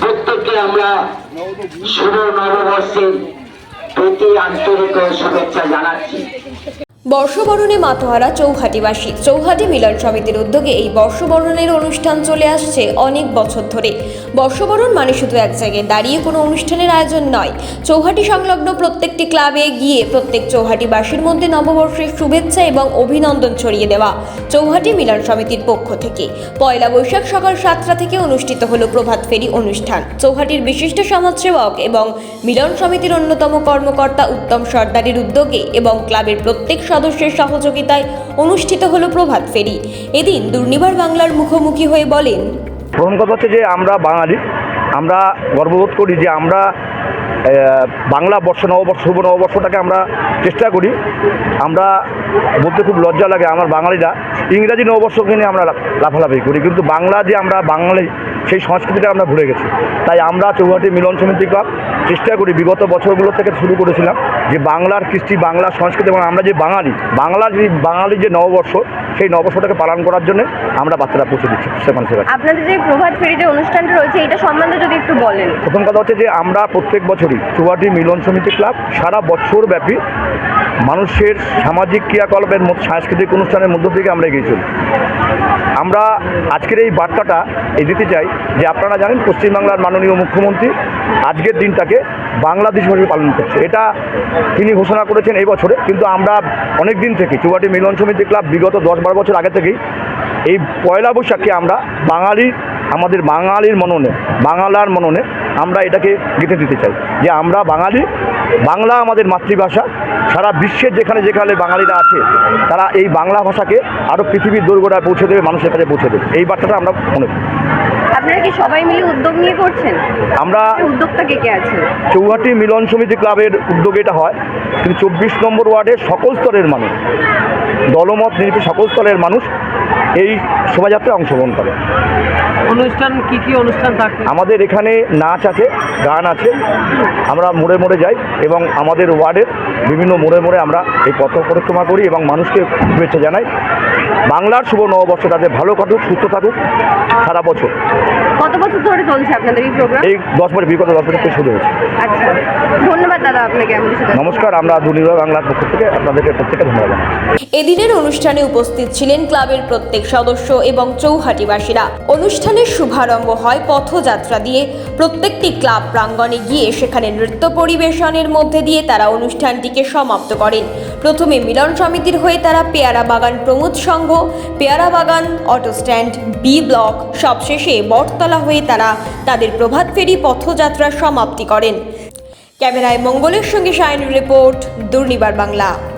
প্রত্যেককে আমরা শুভ নববর্ষের প্রতি আন্তরিক শুভেচ্ছা জানাচ্ছি। বর্ষবরণে মাতোহারা চৌহাটিবাসী। চৌহাটি মিলন সমিতির উদ্যোগে এই বর্ষবরণের অনুষ্ঠান চলে আসছে অনেক বছর ধরে। বর্ষবরণ মানে শুধু এক জায়গায় দাঁড়িয়ে কোনো অনুষ্ঠানের আয়োজন নয়। চৌহাটি সংলগ্ন প্রত্যেকটি ক্লাবে গিয়ে প্রত্যেক চৌহাটিবাসীর মধ্যে নববর্ষের শুভেচ্ছা এবং অভিনন্দন ছড়িয়ে দেওয়া চৌহাটি মিলন সমিতির পক্ষ থেকে। পয়লা বৈশাখ সকাল সাতটা থেকে অনুষ্ঠিত হলো প্রভাত ফেরি অনুষ্ঠান। চৌহাটির বিশিষ্ট সমাজসেবক এবং মিলন সমিতির অন্যতম কর্মকর্তা উত্তম সর্দারের উদ্যোগে এবং ক্লাবের প্রত্যেক সদস্যের সহযোগিতায় অনুষ্ঠিত হলো প্রভাত ফেরি। এদিন দুর্নিবার বাংলার মুখোমুখি হয়ে বলেন, প্রথম কথা হচ্ছে যে আমরা বাঙালি, আমরা গর্ববোধ করি যে আমরা বাংলা বর্ষ, নববর্ষ, শুভ নববর্ষটাকে আমরা চেষ্টা করি। আমরা বলতে খুব লজ্জা লাগে আমার বাঙালিরা, ইংরাজি নববর্ষকে নিয়ে আমরা লাফালাফি করি। কিন্তু বাংলা যে আমরা বাঙালি, সেই সংস্কৃতিটা আমরা ভুলে গেছি। তাই আমরা চৌহাটি মিলন সমিতি ক্লাব চেষ্টা করি, বিগত বছরগুলো থেকে শুরু করেছিলাম। যে বাংলার কৃষ্টি বাংলার সংস্কৃতি এবং আমরা যে বাঙালি বাংলা যে বাঙালি যে নববর্ষ সেই নববর্ষটাকে পালন করার জন্য আমরা বাচ্চারা পৌঁছে দিচ্ছি সেখানে সেখানে। আপনাদের যে প্রভাত ফেরি যে অনুষ্ঠানটা রয়েছে এটা সম্বন্ধে যদি একটু বলেন। প্রথম কথা হচ্ছে যে আমরা প্রত্যেক বছরই চুয়াটি মিলন সমিতি ক্লাব সারা বছর ব্যাপী মানুষের সামাজিক ক্রিয়াকলাপের সাংস্কৃতিক অনুষ্ঠানের মধ্য থেকে আমরা এগিয়ে চলি। আমরা আজকের এই বার্তাটা এই দিতে চাই যে আপনারা জানেন পশ্চিমবাংলার মাননীয় মুখ্যমন্ত্রী আজকের দিনটাকে বাংলাদেশ হিসেবে পালন করছে। এটা তিনি ঘোষণা করেছেন এই বছরে, কিন্তু আমরা অনেক দিন থেকে চুয়াটি মিলন সমিতি ক্লাব বিগত দশ বারো বছর আগে থেকেই এই পয়লা বৈশাখকে আমরা বাঙালি আমাদের বাঙালির মননে বাংলার মননে আমরা এটাকে গেঁথে দিতে চাই। যে আমরা বাঙালি বাংলা আমাদের মাতৃভাষা সারা বিশ্বের যেখানে যেখানে বাঙালিরা আছে তারা এই বাংলা ভাষাকে আরও পৃথিবীর দোরগোড়ায় পৌঁছে দেবে মানুষের কাছে পৌঁছে দেবে। এই বার্তাটা আমরা মনে করি। আপনারা কি সবাই মিলে উদ্যোগ নিয়ে করছেন? আমরা উদ্যোগটা কে কে আছে? চৌহাটি মিলন সমিতি ক্লাবের উদ্যোগে এটা হয়। কিন্তু চব্বিশ নম্বর ওয়ার্ডের সকল স্তরের মানুষ দলমত নিরপেক্ষ সকল স্তরের মানুষ। এই শোভাযাত্রায় অংশগ্রহণ করে। অনুষ্ঠান কি কি অনুষ্ঠান থাকে আমাদের এখানে নাচ আছে গান আছে আমরা মোড়ে মোড়ে যাই এবং আমাদের ওয়ার্ডের বিভিন্ন মোড়ে মোড়ে আমরা এই পথ পরিক্রমা করি এবং মানুষকে শুভেচ্ছা জানাই। বাংলার শুভ নববর্ষ তাদের ভালো কাটুক সুস্থ থাকুক। সারা বছর। কত বছর ধরে চলছে আপনাদের এই প্রোগ্রাম এই দশ বছর বিগত দশ বছর থেকে শুরু হয়েছে। আচ্ছা ধন্যবাদ দাদা আপনাকে নমস্কার আমরা দুর্নির্ভর বাংলার পক্ষ থেকে আপনাদেরকে প্রত্যেকে ধন্যবাদ এদিনের অনুষ্ঠানে উপস্থিত ছিলেন ক্লাবের প্রত্যেক সদস্য এবং চৌহাটিবাসীরা। অনুষ্ঠানের শুভারম্ভ হয় পথযাত্রা দিয়ে। প্রত্যেকটি ক্লাব প্রাঙ্গণে গিয়ে সেখানে নৃত্য পরিবেশনের মধ্যে দিয়ে তারা অনুষ্ঠানটিকে সমাপ্ত করেন। প্রথমে মিলন সমিতির হয়ে তারা পেয়ারা বাগান প্রমোদ সংঘ, পেয়ারা বাগান, অটো স্ট্যান্ড, বি ব্লক, সবশেষে বটতলা হয়ে তারা তাদের প্রভাত ফেরি পথযাত্রার সমাপ্তি করেন। ক্যামেরায় মঙ্গলের সঙ্গে শাইন রিপোর্ট, দুর্নিবার বাংলা।